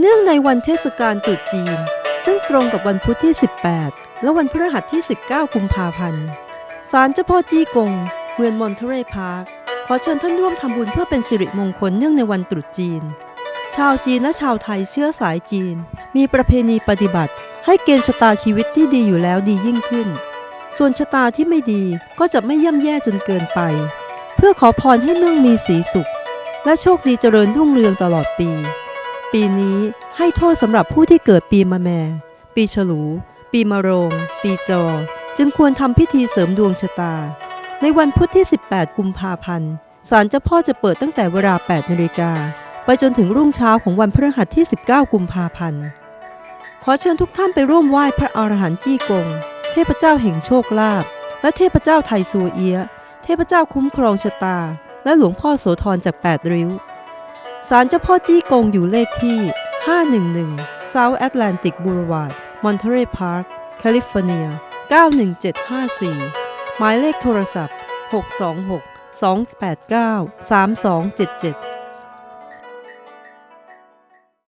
เนื่องในวันเทศกาลตรุษจีน ซึ่งตรงกับวันพุธที่ 18 และวันพฤหัสที่ 19 กุมภาพันธ์ศาลเจ้าพ่อจี้กง เมืองมอนเทเรพาร์ค ขอเชิญท่านร่วมทำบุญเพื่อเป็นสิริมงคลเนื่องในวันตรุษจีน ชาวจีนและชาวไทยเชื้อสายจีน มีประเพณีปฏิบัติ ให้เกณฑ์ชะตาชีวิตที่ดีอยู่แล้วดียิ่งขึ้น ส่วนชะตาที่ไม่ดีก็จะไม่ย่ำแย่จนเกินไป เพื่อขอพรให้เมืองมีสีสุข และโชคดีเจริญรุ่งเรืองตลอดปี ปีนี้ให้โทษสำหรับผู้ที่เกิดปีมะแม่ ปีฉลู ปีมะโรง ปีจอ จึงควรทำพิธีเสริมดวงชะตา ในวันพุธที่ 18 กุมภาพันธ์ศาลเจ้าพ่อจะเปิดตั้งแต่เวลา 8 นาฬิกา ไปจนถึงรุ่งเช้าของวันพฤหัสที่ 19 กุมภาพันธ์ ขอเชิญทุกท่านไปร่วมไหว้พระอรหันต์จี้กง เทพเจ้าแห่งโชคลาภ และเทพเจ้าไทยซัวเอียะเทพเจ้าคุ้มครองชะตา และหลวงพ่อโสธรจาก 8 ริ้ว ศาลเจ้าพ่อจี้กงอยู่เลขที่ 511 South Atlantic Boulevard Monterey Park แคลิฟอร์เนีย 91754 หมายเลขโทรศัพท์ 626 289 3277